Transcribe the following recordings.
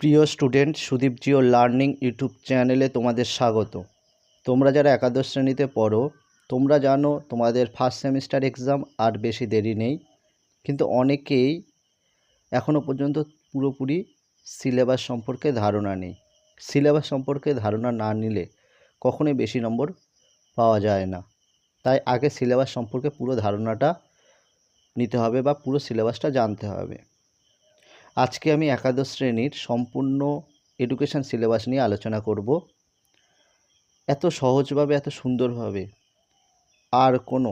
প্রিয় student Sudip geo learning YouTube চ্যানেলে তোমাদের স্বাগত। তোমরা যারা একাদশ শ্রেণীতে পড়ো, তোমরা জানো তোমাদের ফার্স্ট সেমিস্টার এক্সাম আর বেশি দেরি নেই। কিন্তু অনেকেই এখনও পর্যন্ত পুরোপুরি সিলেবাস সম্পর্কে ধারণা নেই। সিলেবাস সম্পর্কে ধারণা না নিলে কখনোই বেশি নম্বর পাওয়া যায় না। তাই আগে সিলেবাস সম্পর্কে পুরো ধারণাটা নিতে হবে বা পুরো সিলেবাসটা জানতে হবে। আজকে আমি একাদশ শ্রেণির সম্পূর্ণ এডুকেশান সিলেবাস নিয়ে আলোচনা করব। এত সহজভাবে, এত সুন্দরভাবে আর কোনো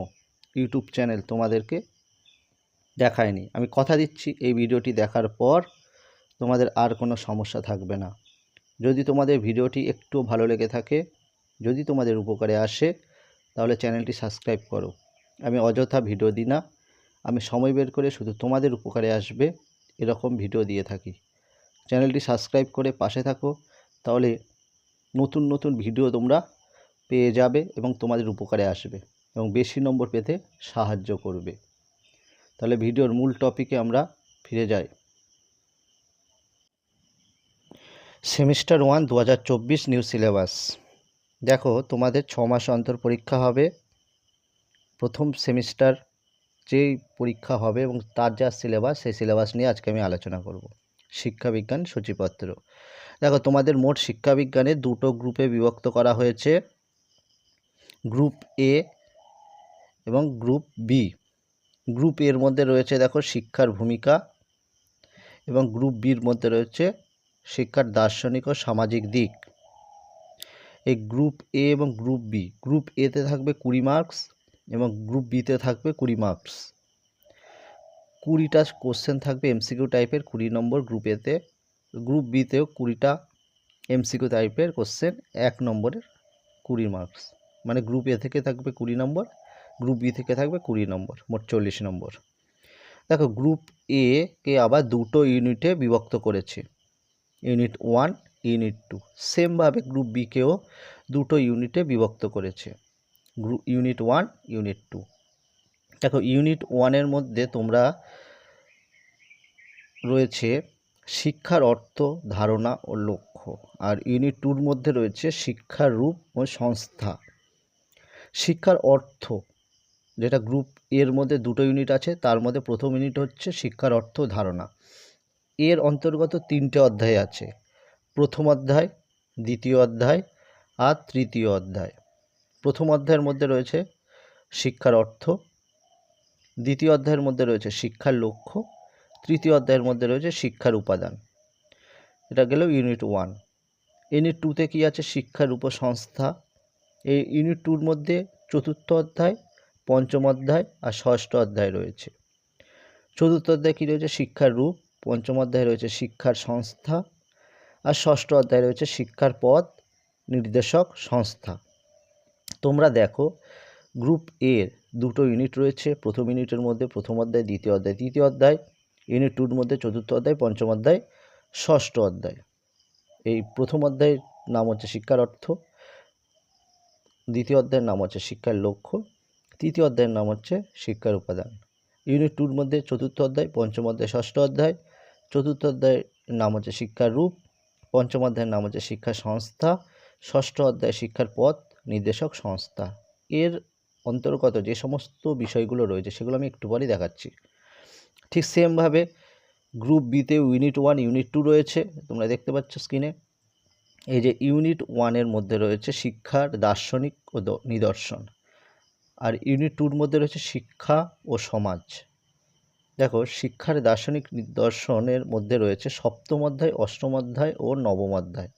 ইউটিউব চ্যানেল তোমাদেরকে দেখায়নি। আমি কথা দিচ্ছি এই ভিডিওটি দেখার পর তোমাদের আর কোনো সমস্যা থাকবে না। যদি তোমাদের ভিডিওটি একটু ভালো লেগে থাকে, যদি তোমাদের উপকারে আসে, তাহলে চ্যানেলটি সাবস্ক্রাইব করো। আমি অযথা ভিডিও দিই না। আমি সময় বের করে শুধু তোমাদের উপকারে আসবে। এরকম ভিডিও দিয়ে থাকি। চ্যানেলটি সাবস্ক্রাইব করে পাশে থাকো, তাহলে নতুন নতুন ভিডিও তোমরা পেয়ে যাবে এবং তোমাদের উপকারে আসবে এবং বেশি নম্বর পেতে সাহায্য করবে। তাহলে ভিডিওর মূল টপিকে আমরা ফিরে যাই। সেমিস্টার ওয়ান দু হাজার চব্বিশ নিউ সিলেবাস দেখো, তোমাদের ছ মাস অন্তর পরীক্ষা হবে। প্রথম সেমিস্টার যেই পরীক্ষা হবে এবং তার যা সিলেবাস সেই সিলেবাস নিয়ে আজকে আমি আলোচনা করব। শিক্ষাবিজ্ঞান সূচিপত্র। দেখো, তোমাদের মোট শিক্ষাবিজ্ঞানে দুটো গ্রুপে বিভক্ত করা হয়েছে। গ্রুপ এ এবং গ্রুপ বি গ্রুপ এর মধ্যে রয়েছে, দেখো, শিক্ষার ভূমিকা এবং গ্রুপ বির মধ্যে রয়েছে শিক্ষার দার্শনিক ও সামাজিক দিক। এই গ্রুপ এ এবং গ্রুপ বি গ্রুপ এতে থাকবে কুড়ি মার্কস এবং গ্রুপ বিতে থাকবে কুড়ি মার্কস কুড়িটা কোশ্চেন থাকবে এমসিকিউ টাইপের কুড়ি নম্বর গ্রুপ এতে গ্রুপ বিতেও কুড়িটা এমসিকিউ টাইপের কোশ্চেন এক নম্বরের কুড়ি মার্কস মানে গ্রুপ এ থেকে থাকবে কুড়ি নম্বর গ্রুপ বি থেকে থাকবে কুড়ি নম্বর, মোট চল্লিশ নম্বর। দেখো গ্রুপ এ কে আবার দুটো ইউনিটে বিভক্ত করেছে। ইউনিট ওয়ান ইউনিট টু সেমভাবে গ্রুপ বিকেও দুটো ইউনিটে বিভক্ত করেছে। Group unit one unit two দেখো ইউনিট ওয়ানের মধ্যে তোমরা রয়েছে শিক্ষার অর্থ, ধারণা ও লক্ষ্য। আর ইউনিট টুর মধ্যে রয়েছে শিক্ষার রূপ ও সংস্থা। শিক্ষার অর্থ, যেটা গ্রুপ এর মধ্যে দুটো ইউনিট আছে, তার মধ্যে প্রথম ইউনিট হচ্ছে শিক্ষার অর্থ, ধারণা। এর অন্তর্গত তিনটে অধ্যায় আছে। প্রথম অধ্যায়, দ্বিতীয় অধ্যায় আর তৃতীয় অধ্যায়। প্রথম অধ্যায়ের মধ্যে রয়েছে শিক্ষার অর্থ, দ্বিতীয় অধ্যায়ের মধ্যে রয়েছে শিক্ষার লক্ষ্য, তৃতীয় অধ্যায়ের মধ্যে রয়েছে শিক্ষার উপাদান। এটা গেল ইউনিট ওয়ান। ইউনিট টুতে কী আছে? শিক্ষার উপসংস্থা। এই ইউনিট টুর মধ্যে চতুর্থ অধ্যায়, পঞ্চম অধ্যায় আর ষষ্ঠ অধ্যায় রয়েছে। চতুর্থ অধ্যায় কী রয়েছে? শিক্ষার রূপ। পঞ্চম অধ্যায় রয়েছে শিক্ষার সংস্থা। আর ষষ্ঠ অধ্যায় রয়েছে শিক্ষার পথ, নির্দেশক, সংস্থা। তোমরা দেখো গ্রুপ এর দুটো ইউনিট রয়েছে, প্রথম ইউনিটের মধ্যে প্রথম অধ্যায়, দ্বিতীয় অধ্যায়, তৃতীয় অধ্যায় ইউনিট টুর মধ্যে চতুর্থ অধ্যায়, পঞ্চম অধ্যায়, ষষ্ঠ অধ্যায়। এই প্রথম অধ্যায়ের নাম হচ্ছে শিক্ষার অর্থ, দ্বিতীয় অধ্যায়ের নাম হচ্ছে শিক্ষার লক্ষ্য, তৃতীয় অধ্যায়ের নাম হচ্ছে শিক্ষার উপাদান। ইউনিট টুর মধ্যে চতুর্থ অধ্যায়, পঞ্চম অধ্যায়, ষষ্ঠ অধ্যায়, চতুর্থ অধ্যায়ের নাম হচ্ছে শিক্ষার রূপ, পঞ্চম অধ্যায়ের নাম হচ্ছে শিক্ষা সংস্থা, ষষ্ঠ অধ্যায় শিক্ষার পথ নির্দেশক সংস্থা। এর অন্তর্গত যে সমস্ত বিষয়গুলো রয়েছে, সেগুলো আমি একটু পরেই দেখাচ্ছি। ঠিক সেমভাবে গ্রুপ বিতে ইউনিট ওয়ান ইউনিট টু রয়েছে। তোমরা দেখতে পাচ্ছ স্ক্রিনে এই যে ইউনিট ওয়ানের মধ্যে রয়েছে শিক্ষার, দার্শনিক ও নিদর্শন। আর ইউনিট টুর মধ্যে রয়েছে শিক্ষা ও সমাজ। দেখো, শিক্ষার, দার্শনিক, নিদর্শনের মধ্যে রয়েছে সপ্তম অধ্যায়, অষ্টম অধ্যায় ও নবম অধ্যায়।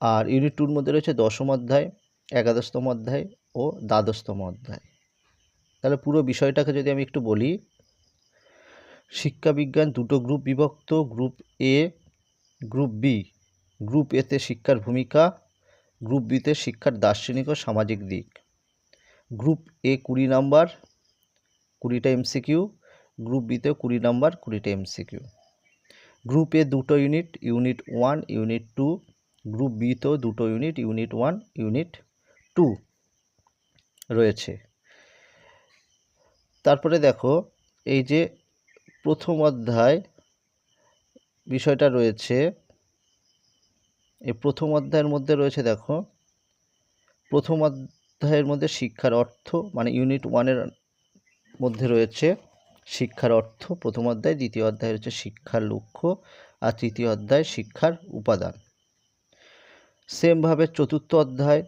আর ইউনিট টুর মধ্যে রয়েছে দশম অধ্যায়, একাদশতম অধ্যায় ও দ্বাদশতম অধ্যায়। তাহলে পুরো বিষয়টাকে যদি আমি একটু বলি শিক্ষাবিজ্ঞান দুটো গ্রুপ বিভক্ত group A group B group এতে শিক্ষার ভূমিকা গ্রুপ বিতে শিক্ষার দার্শনিক ও সামাজিক দিক। গ্রুপ এ কুড়ি নাম্বার, কুড়িটা এমসিকিউ গ্রুপ বিতেও কুড়ি নাম্বার, কুড়িটা এমসিকিউ গ্রুপ এ দুটো unit unit one unit two group বিতেও দুটো unit unit one, unit two রয়েছে। তারপরে দেখো, এই যে প্রথম অধ্যায় বিষয়টা রয়েছে, এই প্রথম অধ্যায়ের মধ্যে রয়েছে দেখো, প্রথম অধ্যায়ের মধ্যে শিক্ষার অর্থ মানে ইউনিট ওয়ানের মধ্যে রয়েছে শিক্ষার অর্থ, প্রথম অধ্যায়, দ্বিতীয় অধ্যায় হচ্ছে শিক্ষার লক্ষ্য, আর তৃতীয় অধ্যায় শিক্ষার উপাদান। সেমভাবে চতুর্থ অধ্যায়,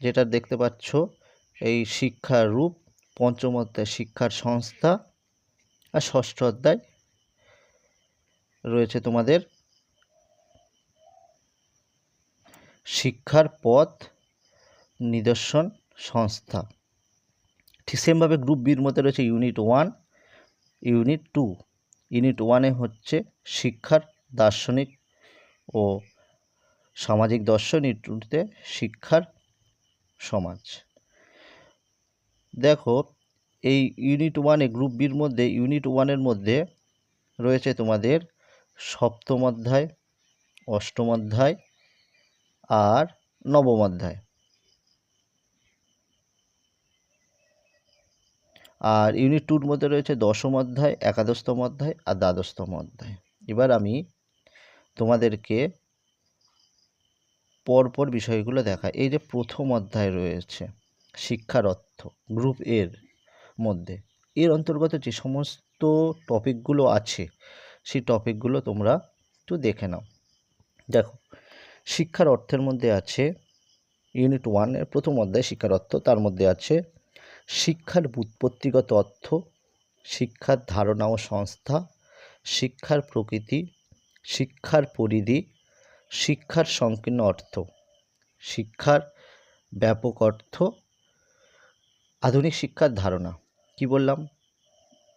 যেটা দেখতে পাচ্ছ, এই শিক্ষার রূপ, পঞ্চম অধ্যায় শিক্ষার সংস্থা, আর ষষ্ঠ অধ্যায় রয়েছে তোমাদের শিক্ষার পথ, নিদর্শন, সংস্থা। ঠিক সেমভাবে গ্রুপ বির মধ্যে রয়েছে unit one unit two unit ওয়ানে হচ্ছে শিক্ষার, দার্শনিক ও সামাজিক দর্শন টুতে শিক্ষার সমাজ। দেখো, এই ইউনিট ওয়ানে গ্রুপ বির মধ্যে ইউনিট ওয়ানের মধ্যে রয়েছে তোমাদের সপ্তম অধ্যায়, অষ্টম অধ্যায় আর নবম অধ্যায়। আর ইউনিট টুর মধ্যে রয়েছে দশম অধ্যায়, একাদশতম অধ্যায় আর দ্বাদশতম অধ্যায়। এবার আমি তোমাদেরকে পরপর বিষয়গুলো দেখাই এই যে প্রথম অধ্যায় রয়েছে, শিক্ষার অর্থ গ্রুপ এর মধ্যে, এর অন্তর্গত যে সমস্ত টপিকগুলো আছে, সেই টপিকগুলো তোমরা একটু দেখে নাও। দেখো, শিক্ষার অর্থের মধ্যে আছে ইউনিট ওয়ানের প্রথম অধ্যায়, শিক্ষার অর্থ, তার মধ্যে আছে শিক্ষার বুৎপত্তিগত অর্থ, শিক্ষার ধারণা ও সংস্থা, শিক্ষার প্রকৃতি, শিক্ষার পরিধি শিক্ষার সংকীর্ণ অর্থ। শিক্ষার ব্যাপক অর্থ আধুনিক শিক্ষার ধারণা। কি বললাম?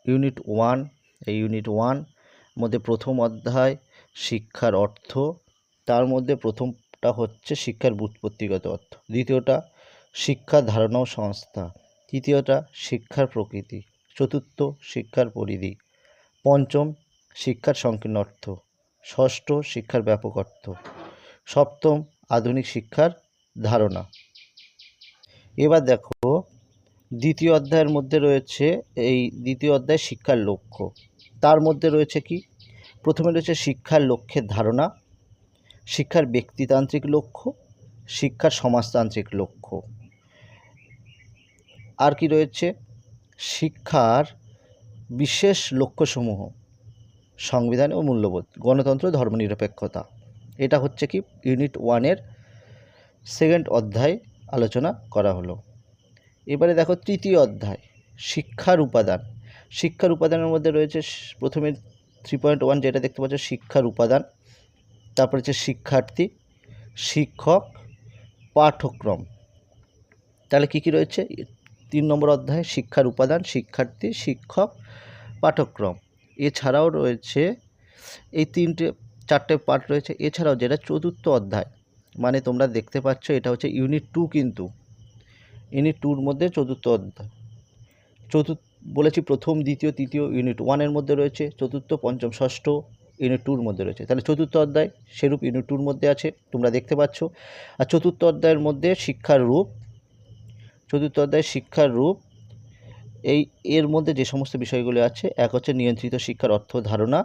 ইউনিট ওয়ান এই ইউনিট ওয়ান মধ্যে প্রথম অধ্যায় শিক্ষার অর্থ, তার মধ্যে প্রথমটা হচ্ছে শিক্ষার বুৎপত্তিগত অর্থ। দ্বিতীয়টা শিক্ষার ধারণা ও সংস্থা। তৃতীয়টা, শিক্ষার প্রকৃতি। চতুর্থ, শিক্ষার পরিধি। পঞ্চম, শিক্ষার সংকীর্ণ অর্থ। ষষ্ঠ শিক্ষার ব্যাপক অর্থ। সপ্তম আধুনিক শিক্ষার ধারণা। এবার দেখো, দ্বিতীয় অধ্যায়ের মধ্যে রয়েছে এই দ্বিতীয় অধ্যায় শিক্ষার লক্ষ্য। তার মধ্যে রয়েছে কি? প্রথমে রয়েছে শিক্ষার লক্ষ্যের ধারণা, শিক্ষার ব্যক্তিতান্ত্রিক লক্ষ্য, শিক্ষার সমাজতান্ত্রিক লক্ষ্য। আর কি রয়েছে? শিক্ষার বিশেষ লক্ষ্যসমূহ। সংবিধান ও মূল্যবোধ, গণতন্ত্র ধর্মনিরপেক্ষতা। এটা হচ্ছে কি? ইউনিট ওয়ানের সেকেন্ড অধ্যায় আলোচনা করা হলো। এবারে দেখো তৃতীয় অধ্যায়, শিক্ষার উপাদান। শিক্ষার উপাদানের মধ্যে রয়েছে প্রথমে থ্রি পয়েন্ট ওয়ান যেটা দেখতে পাচ্ছ, শিক্ষার উপাদান। তারপর হচ্ছে শিক্ষার্থী, শিক্ষক, পাঠ্যক্রম। তাহলে কী কী রয়েছে? তিন নম্বর অধ্যায়, শিক্ষার উপাদান, শিক্ষার্থী, শিক্ষক, পাঠ্যক্রম। এছাড়াও রয়েছে এই তিনটে, চারটে পার্ট রয়েছে। এছাড়াও যেটা চতুর্থ অধ্যায় মানে তোমরা দেখতে পাচ্ছ এটা হচ্ছে ইউনিট টু কিন্তু। ইউনিট টুর মধ্যে চতুর্থ অধ্যায়। চতুর্থ, বলেছি প্রথম, দ্বিতীয়, তৃতীয় ইউনিট ওয়ানের মধ্যে রয়েছে। চতুর্থ, পঞ্চম, ষষ্ঠ ইউনিট টুর মধ্যে রয়েছে। তাহলে চতুর্থ অধ্যায় সেরূপ ইউনিট টুর মধ্যে আছে, তোমরা দেখতে পাচ্ছ। আর চতুর্থ অধ্যায়ের মধ্যে শিক্ষার রূপ, চতুর্থ অধ্যায় শিক্ষার রূপ এই, এর মধ্যে যে সমস্ত বিষয়গুলো আছে, এক হচ্ছে নিয়ন্ত্রিত শিক্ষার অর্থ ধারণা,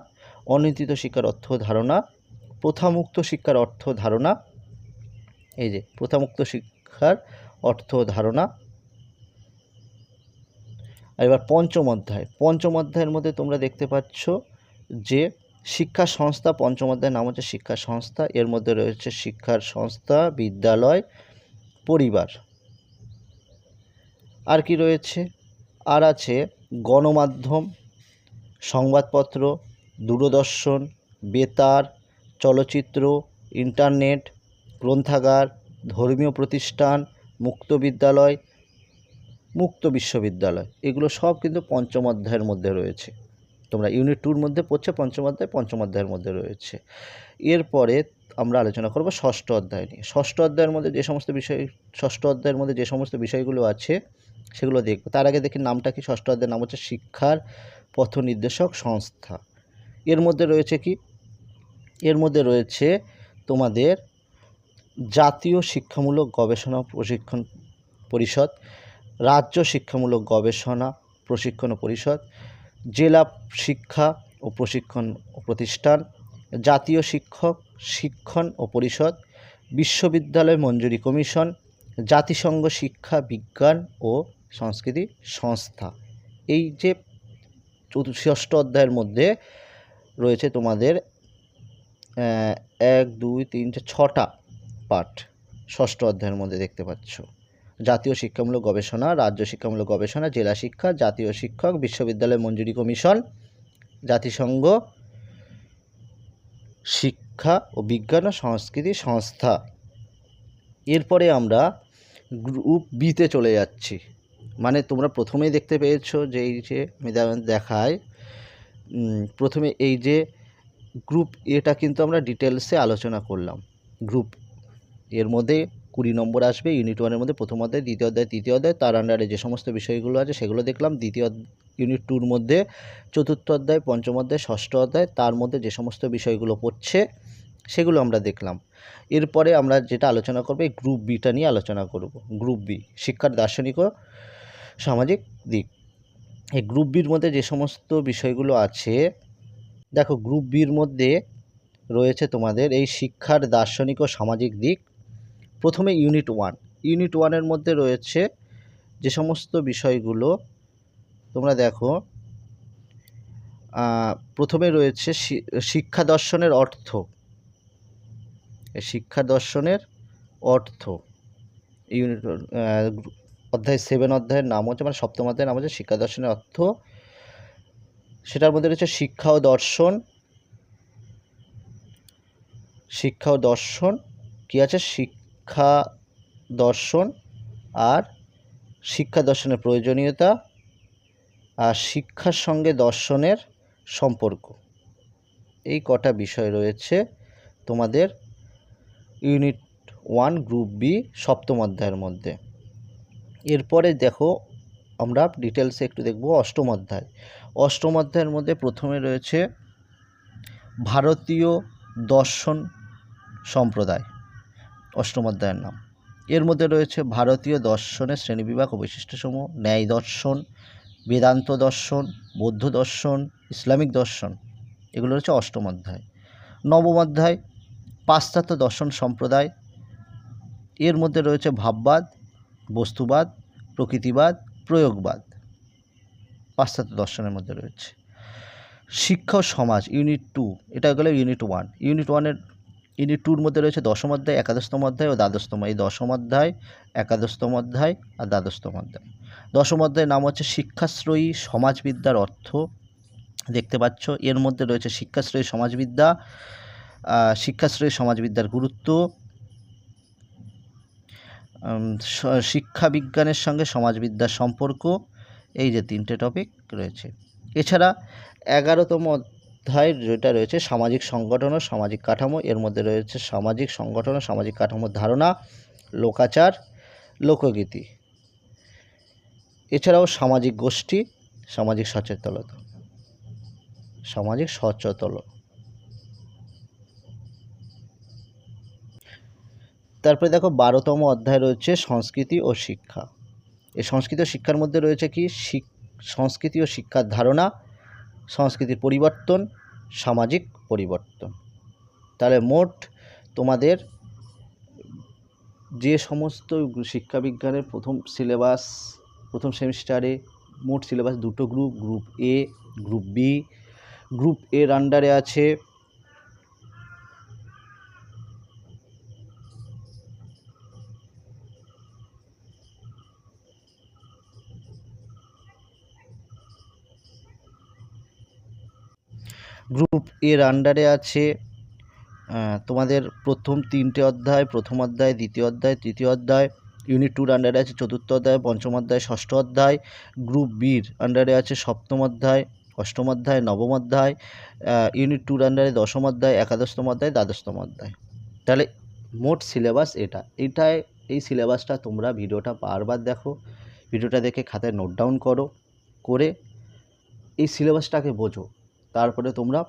অনিয়ন্ত্রিত শিক্ষার অর্থ ধারণা, প্রথামুক্ত শিক্ষার অর্থ ধারণা, এই যে প্রথামুক্ত শিক্ষার অর্থ ধারণা। এবার পঞ্চম অধ্যায়। পঞ্চম অধ্যায়ের মধ্যে তোমরা দেখতে পাচ্ছ যে শিক্ষা সংস্থা, পঞ্চম অধ্যায়ের নাম হচ্ছে শিক্ষা সংস্থা, এর মধ্যে রয়েছে শিক্ষার সংস্থা, বিদ্যালয়, পরিবার। আর কি রয়েছে? আর আছে গণমাধ্যম, সংবাদপত্র, দূরদর্শন, বেতার, চলচ্চিত্র, ইন্টারনেট, গ্রন্থাগার, ধর্মীয় প্রতিষ্ঠান, মুক্ত বিদ্যালয়, মুক্ত বিশ্ববিদ্যালয়। এগুলো সব কিন্তু পঞ্চম অধ্যায়ের মধ্যে রয়েছে। তোমরা ইউনিট টুর মধ্যে পড়ছে, পঞ্চম অধ্যায় পঞ্চম অধ্যায়ের মধ্যে রয়েছে। এরপরে আমরা আলোচনা করব ষষ্ঠ অধ্যায় নিয়ে। ষষ্ঠ অধ্যায়ের মধ্যে যে সমস্ত বিষয়, ষষ্ঠ অধ্যায়ের মধ্যে যে সমস্ত বিষয়গুলো আছে সেগুলো দেখব। তার আগে দেখি নামটা কি, ষষ্ঠ অধ্যায়ের নাম হচ্ছে শিক্ষার পথ নির্দেশক সংস্থা। এর মধ্যে রয়েছে কি? এর মধ্যে রয়েছে তোমাদের জাতীয় শিক্ষামূলক গবেষণা প্রশিক্ষণ পরিষদ, রাজ্য শিক্ষামূলক গবেষণা প্রশিক্ষণ পরিষদ, জেলা শিক্ষা ও প্রশিক্ষণ প্রতিষ্ঠান, জাতীয় শিক্ষক শিক্ষণ ও পরিষদ, বিশ্ববিদ্যালয় মঞ্জুরি কমিশন জাতিসংঘ শিক্ষা বিজ্ঞান ও সংস্কৃতি সংস্থা। এই যে ষষ্ঠ অধ্যায়ের মধ্যে রয়েছে তোমাদের এক, দুই, তিন ছটা পাঠ ষষ্ঠ অধ্যায়ের মধ্যে দেখতে পাচ্ছ। জাতীয় শিক্ষামূলক গবেষণা, রাজ্য শিক্ষামূলক গবেষণা, জেলা শিক্ষা, জাতীয় শিক্ষক, বিশ্ববিদ্যালয় মঞ্জুরি কমিশন, জাতিসংঘ শিক্ষা ও বিজ্ঞান ও সংস্কৃতি সংস্থা। এরপরে আমরা গ্রুপ বিতে চলে যাচ্ছি। মানে তোমরা প্রথমেই দেখতে পেয়েছ যে এই যে আমি দেখায় প্রথমে এই যে গ্রুপ এটা কিন্তু আমরা ডিটেলসে আলোচনা করলাম। গ্রুপ এর মধ্যে কুড়ি নম্বর আসবে ইউনিট ওয়ানের মধ্যে প্রথম অধ্যায়, দ্বিতীয় অধ্যায়, তৃতীয় অধ্যায়, তার আন্ডারে যে সমস্ত বিষয়গুলো আছে সেগুলো দেখলাম। দ্বিতীয় ইউনিট টুর মধ্যে চতুর্থ অধ্যায়, পঞ্চম অধ্যায়, ষষ্ঠ অধ্যায়, তার মধ্যে যে সমস্ত বিষয়গুলো পড়ছে সেগুলো আমরা দেখলাম। এরপরে আমরা যেটা আলোচনা করব, এই গ্রুপ বিটা নিয়ে আলোচনা করব। গ্রুপ বি শিক্ষার দার্শনিক ও সামাজিক দিক। এই গ্রুপ বির মধ্যে যে সমস্ত বিষয়গুলো আছে, দেখো গ্রুপ বির মধ্যে রয়েছে তোমাদের এই শিক্ষার দার্শনিক ও সামাজিক দিক। প্রথমে ইউনিট ওয়ান ইউনিট ওয়ানের মধ্যে রয়েছে যে সমস্ত বিষয়গুলো তোমরা দেখো। প্রথমে রয়েছে শিক্ষা দর্শনের অর্থ। শিক্ষা দর্শনের অর্থ। ইউনিট অধ্যায় সেভেন অধ্যায়ের নাম হচ্ছে মানে সপ্তম অধ্যায়ের নাম হচ্ছে শিক্ষা দর্শনের অর্থ। সেটার মধ্যে রয়েছে শিক্ষা ও দর্শন। শিক্ষা ও দর্শন, কি আছে? শিক্ষা দর্শন আর শিক্ষা দর্শনের প্রয়োজনীয়তা আর শিক্ষার সঙ্গে দর্শনের সম্পর্ক। এই কটা বিষয় রয়েছে তোমাদের ইউনিট ওয়ান গ্রুপ বি সপ্তম অধ্যায়ের মধ্যে। এরপরে দেখো আমরা ডিটেলসে একটু দেখব অষ্টম অধ্যায়। অষ্টম অধ্যায়ের মধ্যে প্রথমে রয়েছে ভারতীয় দর্শন সম্প্রদায়, অষ্টম অধ্যায়ের নাম। এর মধ্যে রয়েছে ভারতীয় দর্শনের শ্রেণীবিভাগ ও বৈশিষ্ট্যসমূহ, ন্যায় দর্শন, বেদান্ত দর্শন, বৌদ্ধ দর্শন, ইসলামিক দর্শন, এগুলো হচ্ছে অষ্টম অধ্যায়। নবম অধ্যায় পাশ্চাত্য দর্শন সম্প্রদায়। এর মধ্যে রয়েছে ভাববাদ, বস্তুবাদ, প্রকৃতিবাদ, প্রয়োগবাদ। পাশ্চাত্য দর্শনের মধ্যে রয়েছে। শিক্ষা ও সমাজ ইউনিট টু এটা গেল ইউনিট ওয়ান ইউনিট ওয়ানের ইউনিট টুর মধ্যে রয়েছে দশম অধ্যায়, একাদশতম অধ্যায় ও দ্বাদশতম। এই দশম অধ্যায়, একাদশতম অধ্যায় আর দ্বাদশতম অধ্যায়। দশম অধ্যায়ের নাম হচ্ছে শিক্ষাশ্রয়ী সমাজবিদ্যার অর্থ। দেখতে পাচ্ছ, এর মধ্যে রয়েছে শিক্ষাশ্রয়ী সমাজবিদ্যা শিক্ষাশ্রয়ী সমাজবিদ্যার গুরুত্ব শিক্ষা বিজ্ঞানের সঙ্গে সমাজবিদ্যার সম্পর্ক, এই যে তিনটে টপিক রয়েছে। এছাড়া এগারোতম অধ্যায় যেটা রয়েছে, সামাজিক সংগঠন ও সামাজিক কাঠামো, এর মধ্যে রয়েছে সামাজিক সংগঠন ও সামাজিক কাঠামোর ধারণা, লোকাচার, লোকগীতি। এছাড়াও সামাজিক গোষ্ঠী, সামাজিক সচেতনতা। সামাজিক সচেতন তারপরে দেখো বারোতম অধ্যায় রয়েছে সংস্কৃতি ও শিক্ষা। এই সংস্কৃতি ও শিক্ষার মধ্যে রয়েছে কি? সংস্কৃতি ও শিক্ষার ধারণা, সংস্কৃতির পরিবর্তন, সামাজিক পরিবর্তন। তাহলে মোট তোমাদের যে সমস্ত শিক্ষাবিজ্ঞানের প্রথম সিলেবাস প্রথম সেমিস্টারে মোট সিলেবাস দুটো group group A group B group এর আন্ডারে আছে গ্রুপ এর আন্ডারে আছে তোমাদের প্রথম তিনটে অধ্যায়, প্রথম অধ্যায়, দ্বিতীয় অধ্যায়, তৃতীয় অধ্যায় ইউনিট টুর আন্ডারে আছে চতুর্থ অধ্যায়, পঞ্চম অধ্যায়, ষষ্ঠ অধ্যায় গ্রুপ বির আন্ডারে আছে সপ্তম অধ্যায়, অষ্টম অধ্যায়, নবম অধ্যায় ইউনিট টুর আন্ডারে দশম অধ্যায়, একাদশতম অধ্যায়, দ্বাদশতম অধ্যায়। তাহলে মোট সিলেবাস এটা। এটায় এই সিলেবাসটা তোমরা ভিডিওটা বারবার দেখো ভিডিওটা দেখে খাতায় নোট ডাউন করো, করে এই সিলেবাসটাকে বোঝো। তারপরে তোমরা